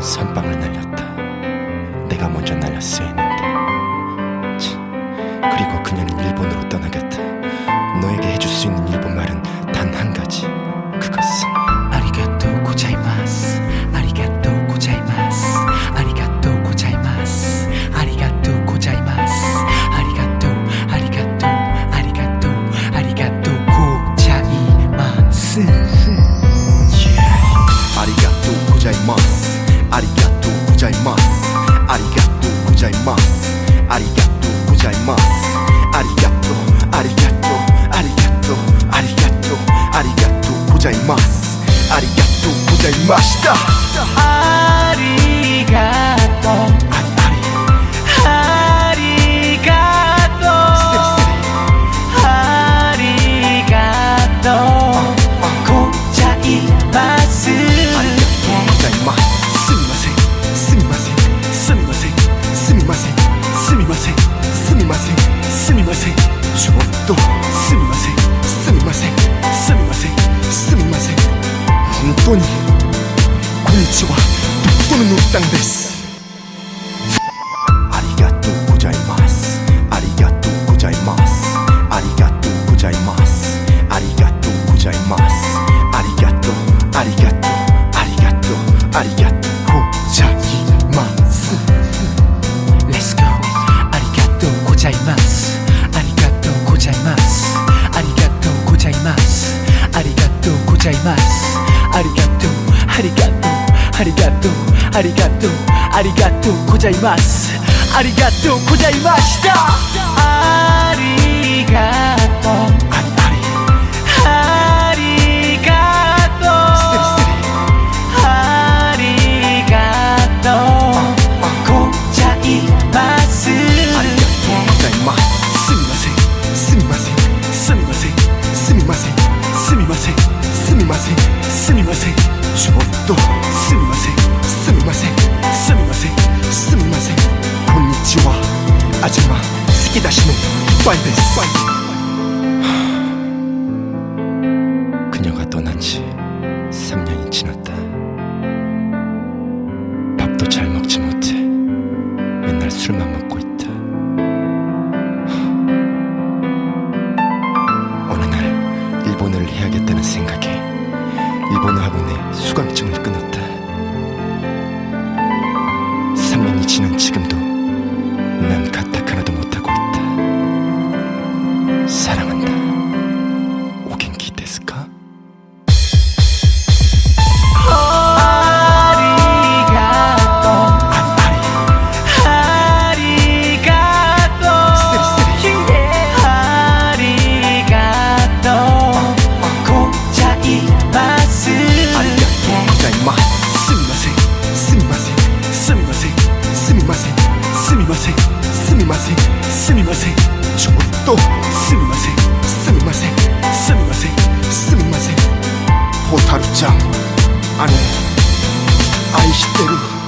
선빵을 날렸다. 내가 먼저 날렸어야 했는데. 참, 그리고 그녀는 일본으로 떠나겠다. 너에게 해줄 수 있는 일본 말은 단 한 가지. ありがとうございます。ありがとうございます。ありがとうありがとうありがとうありがとうありがとうございます。ありがとうございました。こんにちは。とのったんです。ありがとうございます。ありがとうございます。ありがとうございます。ありがとうございます。ありがとうありがとうありがとうありがとうございます。Let's go ありがとうございます。ありがとうございます。ありがとうございます。ありがとうございます。ありがとうありがとうありがとうございます。ありがとうございました。ありがとう。 파이데스 그녀가 떠난 지 3년이 지났다. 밥도 잘 먹지 못해. 맨날 술만 먹고 있다. 어느 날 일본어를 해야겠다는 생각에 일본어 학원에 수강증을 끊었다. 3년이 지난 지금도 すみません。ちょっと。すみません。すみません。すみません。すみません。蛍ちゃん。姉愛してる。